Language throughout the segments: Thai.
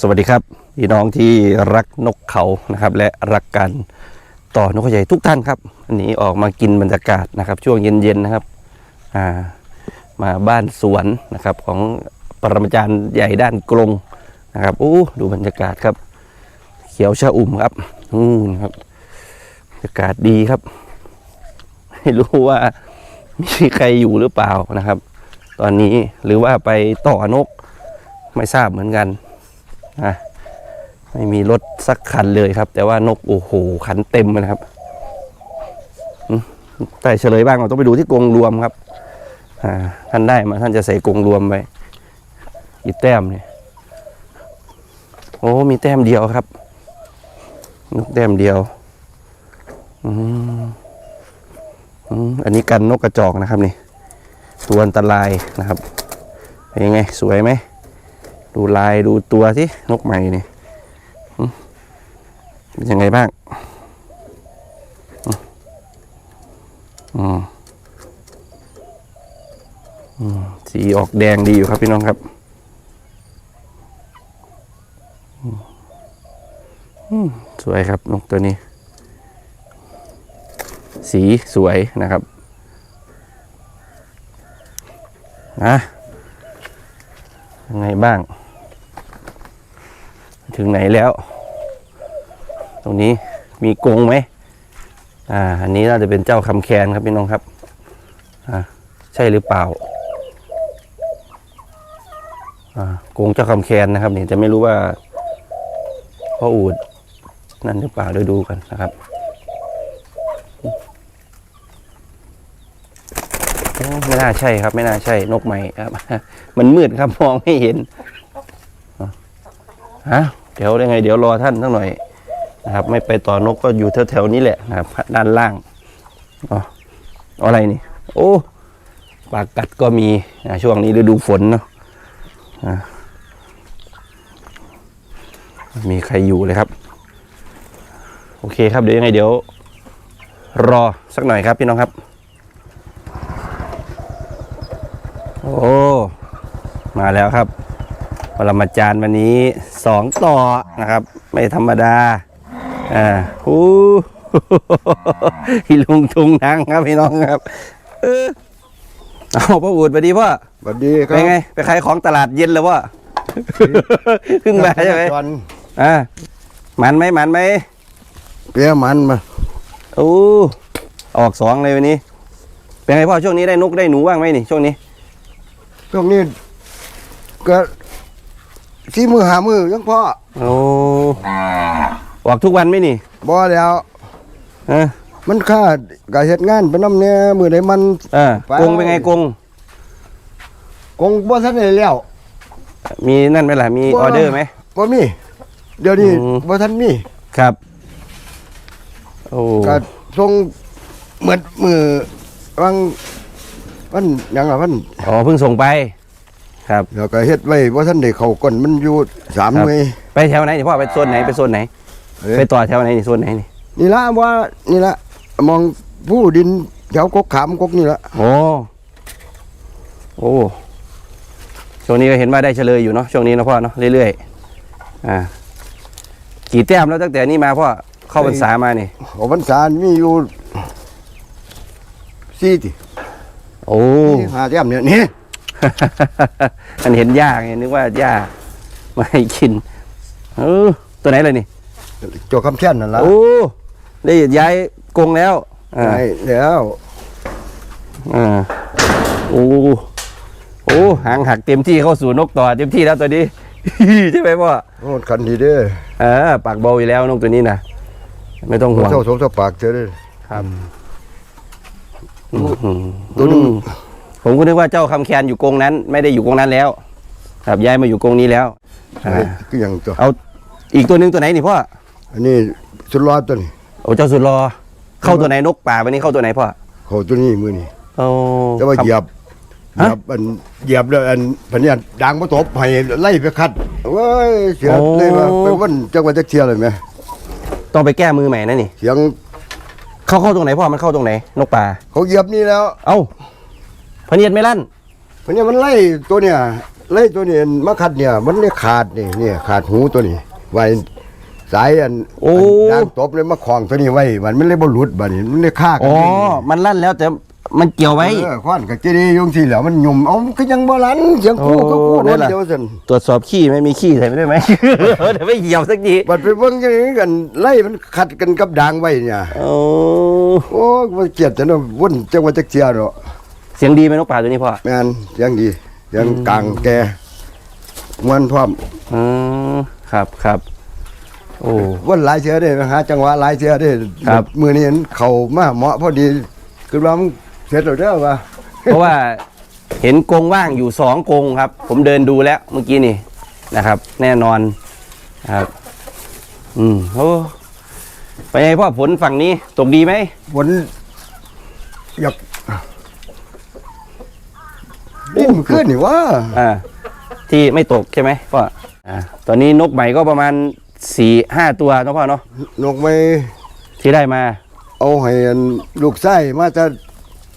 สวัสดีครับพี่น้องที่รักนกเขานะครับ และรักการต่อนกเขาใหญ่ทุกท่านครับวันนี้ออกมากินบรรยากาศนะครับ ช่วงเย็นๆนะครับอ่ามาบ้านสวนนะครับ ของปรมาจารย์ใหญ่ด้านกรงนะครับโอ้ดูบรรยากาศครับ เขียวชะอุ่มครับนู่นครับบรรยากาศดีครับ ไม่รู้ว่ามีใครอยู่หรือเปล่านะครับ ตอนนี้หรือว่าไปต่อนกไม่ทราบเหมือนกัน อะไม่มีรถสักคันเลยครับ แต่ว่านกโอ้โหขันเต็มเลยนะครับแต่เฉลยบ้างเราต้องไปดูที่กรงรวมครับท่านได้มาท่านจะใส่กรงรวมไปกี่แต้มเนี่ยโอ้มีแต้มเดียวครับ นกแต้มเดียวอืมอันนี้กันนกกระจอกนะครับนี่ ตัวอันตรายนะครับ เป็นยังไง สวยไหม ดูลายดูตัวที่นกใหม่นี่เป็นยังไงบ้างสีออกแดงดีอยู่ครับพี่น้องครับสวยครับนกตัวนี้ สีสวยนะครับนะยังไงบ้าง ถึงไหนแล้ว ตรงนี้มีกงไหมอ่า อันนี้น่าจะเป็นเจ้าคำแคนครับพี่น้องครับ อ่า ใช่หรือเปล่า อ่ากงเจ้าคำแคนนะครับเนี่ยจะไม่รู้ว่าพ่ออูดนั่นหรือเปล่าเดี๋ยวดูกันนะครับไม่น่าใช่ครับ ไม่น่าใช่นกใหม่ครับ มันมืดครับมองไม่เห็นฮะ เดี๋ยวยังไง เดี๋ยวรอท่านสักหน่อยนะครับ ไม่ไปต่อนกก็อยู่แถวๆนี้แหละนะครับด้านล่างอ๋ออะไรนี่ โอ้ปากกัดก็มีช่วงนี้ฤดูฝนเนาะมีใครอยู่เลยครับ โอเคครับเดี๋ยวยังไงเดี๋ยว รอสักหน่อยครับพี่น้องครับ โอ้ มาแล้วครับ ปรมาจารย์วันนี้สองต่อนะครับ ไม่ธรรมดาอ่าฮู้พี่ลุงทุงนังครับพี่น้องครับ เออเอาพ่ออูดสวัสดีพ่อสวัสดีครัเป็บนไง ไปขายของตลาดเย็นแล้วพ่อเพิ่งมาใช่ไหมจอนอ่ามันไหมมันไหมเปียมันมาโอ้ออกสองเลยวันนี้ เป็นไงพ่อช่วงนี้ได้นกได้หนูบ้างไหมนี่ช่วงนี้ ช่วงนี้ก็ ที่มือหามือยังพ่อโอ้ออกทุกวันไหมนี่บ่แล้วเออมันค่ากาเฮ็ดงานไปน้ำเนี่ยมือใดมันเออกงเป็นไงกงคงบ่ทันได้แล้ว มีนั่นไหมล่ะมีบ่ออเดอร์ไหมบ่มี เดี๋ยวนี้อืมบ่ทันมีครับโอ้ก็ส่งเหมือนมือวังวันหยังล่ะวันอ๋อเพิ่งส่งไป ครับ แล้วก็เฮ็ดไว้บ่ทันได้เข้าก่อนมันอยู่สามครับหน่วยไปแถวไหนนี่พ่อไปโซนไหนไปโซนไหน เอ้ยไปต่อแถวไหนนี่โซนไหนนี่นี่ละว่านี่ละมองผู้ดินแถวกกขามกกนี่ละโอ้โอ้ช่วงนี้ก็เห็นว่าได้เฉลยอยู่เนาะช่วงนี้เนาะพ่อเนาะเรื่อยๆอ่ากี่แต้มแล้วตั้งแต่นี้มาพ่อเข้าพรรษามานี่ ออกพรรษามีอยู่สี่ติโอ้นี่หาแต้มเนี่ยนี่ มันเห็นหญ้าไงนึกว่าหญ้าไม่ให้กินเออตัวไหนเลยนี่โจกคำแช่นนั่นละโอ้ได้ย้ายกรงแล้วอ่าใช่แล้วอ่าโอ้โอ้หางหักเต็มที่เข้าสู่นกต่อเต็มที่แล้วตัวนี้ใช่ไหมพ่อโอ้คันดีเด้อเออปากเบาอยู่แล้วนกตัวนี้นะไม่ต้องห่วงเจ้าสมสปากเจอเด้อครับอืมตัวหนึ่งอืม ผมก็นึกว่าเจ้าคำแคนอยู่กรงนั้น ไม่ได้อยู่กรงนั้นแล้ว ครับย้ายมาอยู่กรงนี้แล้วอ่าก็อย่างตัวเอาอีกตัวหนึ่งตัวไหนนี่พ่ออันนี้สุดรอดตัวนี้โอ้เจ้าสุดรอ เข้าตัวไหนนกป่าวันนี้เข้าตัวไหนพ่อเขาตัวนี้มือนี่โอ้แต่ว่าครับเหยียบเหฮะยียบอันเหยียบแล้วอันพันเนี่ยดังบ่ตบให้ไล่ไปคัดเว้ยเสียเลยว่าไปวันจังหวัดจักเทียเลยไหมต้องไปแก้มือใหม่นะนี่เสียงเข้าเข้าตรงไหนพ่อมันเข้าตรงไหน นกป่าเขาเหยียบนี่แล้ว เอ้า พะเนียดไม่ลั่นพันเนี่ยมันไล่ตัวเนี่ยไล่ตัวนี้มาคัดเนี่ย มันเลยขาดนี่เนี่ยขาดหูตัวนี้ไว้สายอันโอ้ นด้านตบเลยมาคล้องตัวนี้ไว้มันมันเลยบ่หลุดบัดนี้มันเลยฆ่ากัอ๋อเองมันลั่นแล้วแต่มันเกี่ยวไว้ เออควันกับเจดียุงที่แล้วมันยุ่มเอามันก็ยังบ่ลันเสียงคู่โอ้ก็คู่ได้นั่นล่ะ เดียวซั่นตรวจสอบขี้ไหม่มีขี้ใส่ไม่ได้ไหม เดี๋ยวไม่เหี่ยวสักทีบัดไปเบิ่งจังนี้กันไล่มันขัดกันกับด่างไว้เนี่ยโอ้ โอ้ยบ่เกลียดจังเนาะวนจังว่าจักเสียดอก เสียงดีไหมนกป่าตัวนี้พ่อแม่นเสียงดีเสียงกลางแกมวนพร้อมอืมครับครับโอ้ วันหลายเชือได้นะฮะจังหวะหลายเชือได้ครับ มือนี้เห็นเขามาเหมาะพอดีคือว่ามันเสร็จแล้วเด้อว่าเพราะว่าเห็นกรงว่างอยู่สองกรงครับ ผมเดินดูแล้วเมื่อกี้นี่นะครับ แน่นอนครับ อืมโอ้ไปไงพ่อผลฝั่งนี้ตกดีไหมฝนอยาก นี่มันขึ้นนี่ว่าอ่าที่ไม่ตกใช่ไหมพ่ออ่าตอนนี้นกใหม่ก็ประมาณสี่ห้าตัวเนาะพ่อเนาะนกไม่ที่ได้มา เอาให้อันลูกไส้มาจะ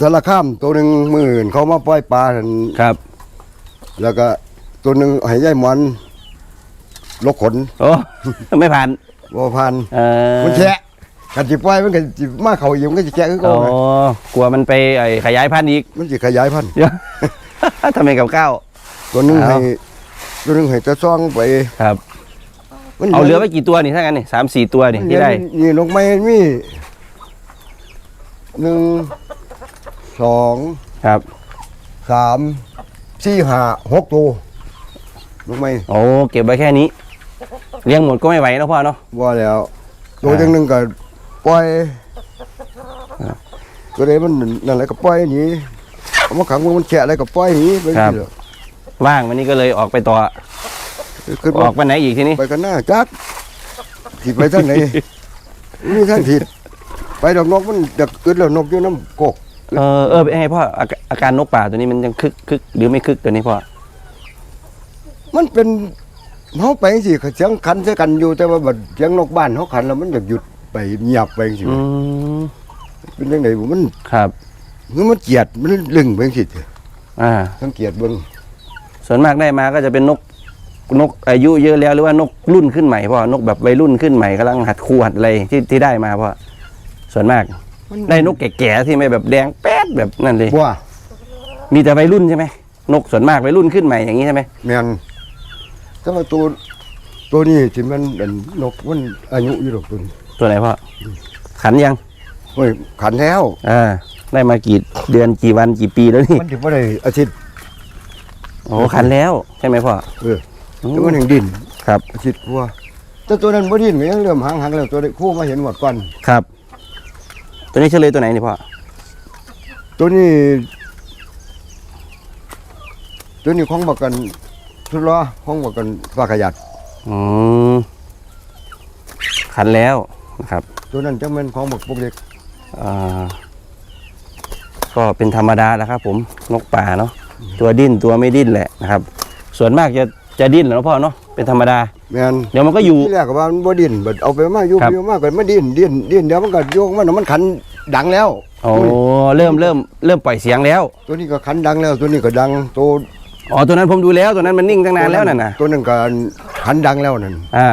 สารข้ามตัวหนึ่งหมื่นเขามาปล่อยปลาหั่นครับ แล้วก็ตัวหนึ่งให้ยายหมอนลกขนโอ้ไม่ผ่านบ่พันเออมันแฉะกันจิปล่อยมันก็จิมาเขาอยู่มันก็จะแฉะคืออ๋เก่าอไงกลัวมันไปไอ้ขยายพันธุ์อีกมันจะขยายพันธุ์ เดี๋ยวทำไมกับข้าว ตัวหนึงเอา ให้ตัวหนึงให้ตะซ่องไปครับ มันเอาเหลือไว้กี่ตัวนี่ถ้างั้นนี่สามสี่ตัวนี่ที่ได้นี่นกไม้มีหนึ่งสองครับ สามสี่ห้าหกตัวนกไม้โอ้เก็บไว้แค่นี้ เลี้ยงหมดก็ไม่ไหวแล้วพ่อเนาะ ว่าแล้วตัวอ่า จังหนึ่งก็ปล่อยตัวใดมันนั่นแหละก็ปล่อยหนีเอา มาขังมันมันแฉะอะไรก็ปล่อยหนีไปสิเหรอว่างวันนี้ก็เลยออกไปต่อขึ้นอมาอกไปไหนอีกทีนี้ไปกันหน้าจักผิดไปทางไหน นี่ทางผิดไปดอกนกมันจะอึดแล้วนกอยู่น้ำกกเออเออเป็นไงพ่ออาการอาการนกป่าตัวนี้มันยังคึกคึกหรือไม่คึกตัวนี้พ่อมันเป็นเขาไปสิเสียงขันใส่กันอยู่แต่ว่าบัดเสียงนกบ้านเขาขันแล้วมันอยากหยุดไปเงียบไปสิอืมเป็นยังไงบุมันครับ คือมันเกลียดมันลึงไปสิอ่าสังเกตเบิ่งส่วนมากได้มาก็จะเป็นนกนกอายุเยอะแล้วหรือว่านกรุ่นขึ้นใหม่พ่อนกแบบวัยรุ่นขึ้นใหม่กำลังหัดคู่หัดอะไรที่ที่ได้มาพ่อส่วนมาก ได้นกแก่ๆที่ไม่แบบแดงแป๊ดแบบนั่นเลยว่ามีแต่วัยรุ่นใช่ไหมนกส่วนมากวัยรุ่นขึ้นใหม่อย่างนี้ใช่ไหมแม่นแต่ว่าตัวตัวนี้ที่มันเป็นนกมันอายุอยู่ดอกตัวนี้ตัวไหนพ่อขันยังเฮ้ยขันแล้วอ่า ได้มากี่เดือนกี่วันกี่ปีแล้วนี่มันถึงว่าได้อาทิตย์โอ้ขันแล้วใช่ไหมพ่อเออแต่มันยังดินครับอาทิตย์กว่าแต่ตัวนั้นบ่ดินก็ยังเริ่มหางหางๆแล้วตัวนี้คู่มาเห็นหมดก่อนครับ ตัวนี้เฉลยตัวไหนนี่พ่อตัวนี้ ตัวนี้ของบักกันทุล้อของบักกันปลาขยัดอืมขันแล้วนะครับ ตัวนั้นจังแม่นของบักปุกเล็กอ่า ก็เป็นธรรมดาแล้วครับ ผมนกป่าเนาะตัวดิ้นตัวไม่ดิ้นแหละนะครับ ส่วนมากจะจะดิ้นแหล้วพ่อเนาะเป็นธรรมดาแม่นเดี๋ยวมันก็อยู่ที่แรกก็ว่ามันบ่ดินบัดเอาไปมาอยู่ครับอยู่มาก็มันดินดินดินเดี๋ยวมันก็โยกมันมันขันดังแล้วโอ้เริ่มเริ่มเริ่มปล่อยเสียงแล้ว ตัวนี้ก็ขันดังแล้ว ตัวนี้ก็ดังตัวอ๋อตัวนั้นผมดูแล้วตัวนั้นมันนิ่งตั้งนานแล้วน่ะนะตัวนั้นก็ขันดังแล้วนั่นอ่า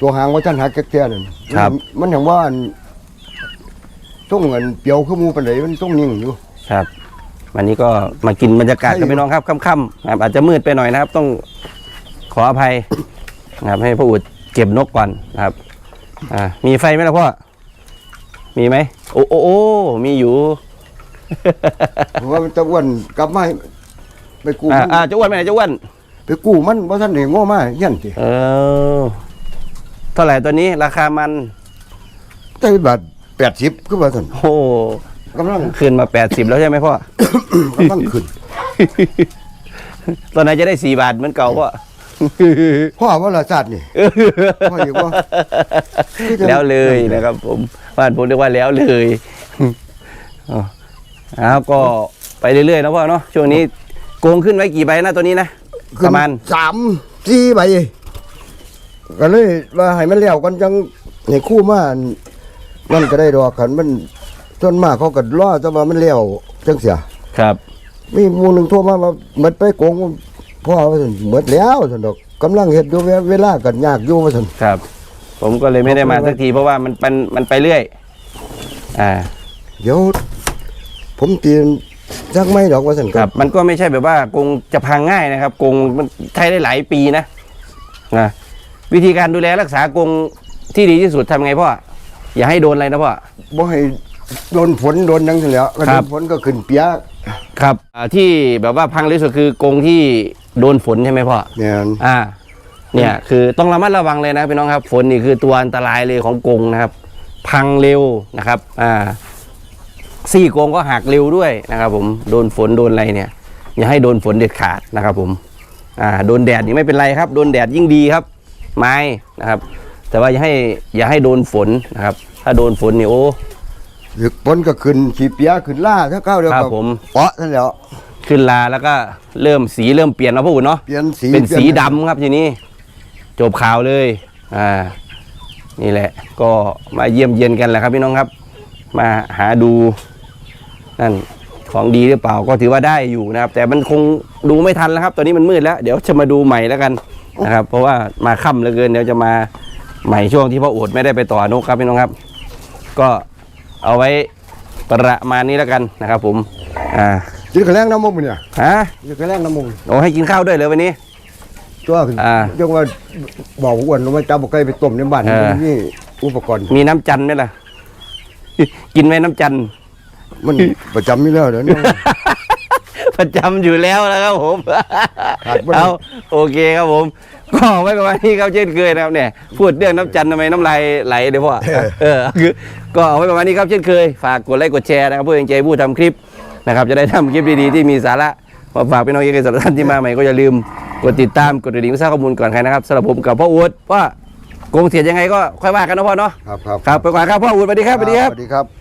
ตัวหางว่าท่านหักแก่ๆนั่นครับมันอย่างว่า อันต้องเงินเปียวขึ้นมูปานไหนมันต้องนิ่งอยู่ ครับ วันนี้ก็มากินบรรยากาศกันใช่ไปน้องครับค่ำๆนะครับอาจจะมืดไปหน่อยนะครับ ต้องขออภัยนะครับให้พ่ออุดเก็บนกก่อนนะครับ อ่า มีไฟไหมล่ะพ่อ มีไหมโอ้โอ้โอ้มีอยู่ เพราะว่ามันจะอ้วนกลับมาให้ไปกู้อ่ามันอ่าเจะอ้วนไหมเจะอ้วน ไปกู้มันว่าท่านเองโง่มาเยันสิเออ เท่าไหร่ตัวนี้ราคามันได้บาท แปดสิบคือว่าท่านโอ้กำลัง ขึ้นมาแปดสิบแล้วใช่ไหมพ่อ กำลังขึ้นตอนไหนจะได้สี่บาทเหมือนเก่าพ่อ พ่อว่าละชาตินี่พ่ออยู่ว่าแล้วเลยนะครับ ผมบ้านผมเรียกว่าแล้วเลยอ๋อเอาก็ไปเรื่อยๆนะพ่อเนาะช่วงนี้โกงขึ้นไว้กี่ใบนะตัวนี้นะประมาณสามสี่ใบก็เลยว่าให้มันเลี้ยวกันจังให้คู่มา นั่นก็ได้ดอกขันมันส่วนมากเขาก็รอแต่ว่ามันเลี้ยวจังเสียครับ มีหมูหนึ่งโทรมาว่ามันไปโกงพ่อว่าซั่นหมดแล้วซั่นดอกกำลังเฮ็ดอยู่เวเวลากันยากอยู่ว่าซั่นครับ ผมก็เลยไม่ได้มาสักทีเพราะว่ามันมันมันไปเรื่อย อ่า เดี๋ยวผมตีนจักไม่ดอกว่าซั่นครับมันก็ไม่ใช่แบบว่ากรงจะพังง่ายนะครับกรงมันใช้ได้หลายปีนะนะวิธีการดูแลรักษากรงที่ดีที่สุดทำไงพ่อ อย่าให้โดนอะไรนะพ่อ บ่ให้โดนฝนโดนหยังซั่นแหล้วก็คโดรับ นฝนก็ขึ้นเปียกครับอ่าที่แบบว่าพังที่สุดคือกรงที่โดนฝนใช่ไหมพ่อแม่นอ่า เนี่ยคือต้องระมัดระวังเลยนะพี่น้องครับ ฝนนี่คือตัวอันตรายเลยของกรงนะครับ พังเร็วนะครับ อ่าซี่กรงก็หักเร็วด้วยนะครับ ผมโดนฝนโดนอะไรเนี่ย อย่าให้โดนฝนเด็ดขาดนะครับ ผม อ่า โดนแดดนี่ไม่เป็นไรครับ โดนแดดยิ่งดีครับ ไม้นะครับ แต่ว่าอย่าให้อย่าให้โดนฝนนะครับ ถ้าโดนฝนนี่โอ้ยึกฝนก็ขึ้นขี้เปียกขึ้นล่าถ้าเข้าเดียวครัก็บผม เปาะซั่นแหล้วขึ้นลาแล้วก็เริ่มสีเริ่มเปลี่ยนแล้วพ่ออุ่นเนาะเปลี่ยนสีเป็นสีปลี่ยดำครับทีนี้ จบข่าวเลย อ่า นี่แหละ ก็มาเยี่ยมเยียนกันแหละครับพี่น้องครับ มาหาดูนั่นของดีหรือเปล่าก็ถือว่าได้อยู่นะครับ แต่มันคงดูไม่ทันแล้วครับ ตอนนี้มันมืดแล้ว เดี๋ยวจะมาดูใหม่แล้วกันนะครับ เพราะว่ามาค่ำเหลือเกินเดี๋ยวจะมา ใหม่ช่วงที่พ่ออดไม่ได้ไปต่อนกครับพี่น้องครับ ก็เอาไว้ประมาณนี้แล้วกันนะครับ ผมอ่ากินกระแลงน้ำมุกเนี่ยฮะกินกระแลงน้ำมุกโอ้ให้กินข้าวด้วยเลยวันนี้ตัวขึ้นอ่าจังว่าบอกอ้วนว่าจับบ่ไก่ไปต้มในบ้านเออนี่อุปกรณ์มีน้ำจันทร์ไหมล่ะ กินไหมน้ำจันทร์มันประจำอยู่แล้วเดี๋ยวนี้ประจำอยู่แล้วนะครับผมขาดบ่ได้เอาโอเคครับผม ก็ไว้ประมาณนี้ครับเช่นเคยนะครับเนี่ยพูดเรื่องน้ำจันทร์ทำไมน้ำลายไหลเดี๋ยวพ่อเออคือก็เอาไว้ประมาณนี้ครับเช่นเคยฝากกดไลค์กดแชร์นะครับเพื่อเป็นใจผู้ทำคลิปนะครับจะได้ทำคลิปดีๆที่มีสาระมาฝากพี่น้องเอกสารท่านที่มาใหม่ก็อย่าลืมกดติดตามกดกระดิ่งเพื่อทราบข้อมูลก่อนใครนะครับสำหรับผมกับพ่ออูดว่าโกงเสียยังไงก็ค่อยว่ากันนะพ่อเนาะครับครับครับไปก่อนครับพ่ออูดสวัสดีครับสวัสดีครับสวัสดีครับ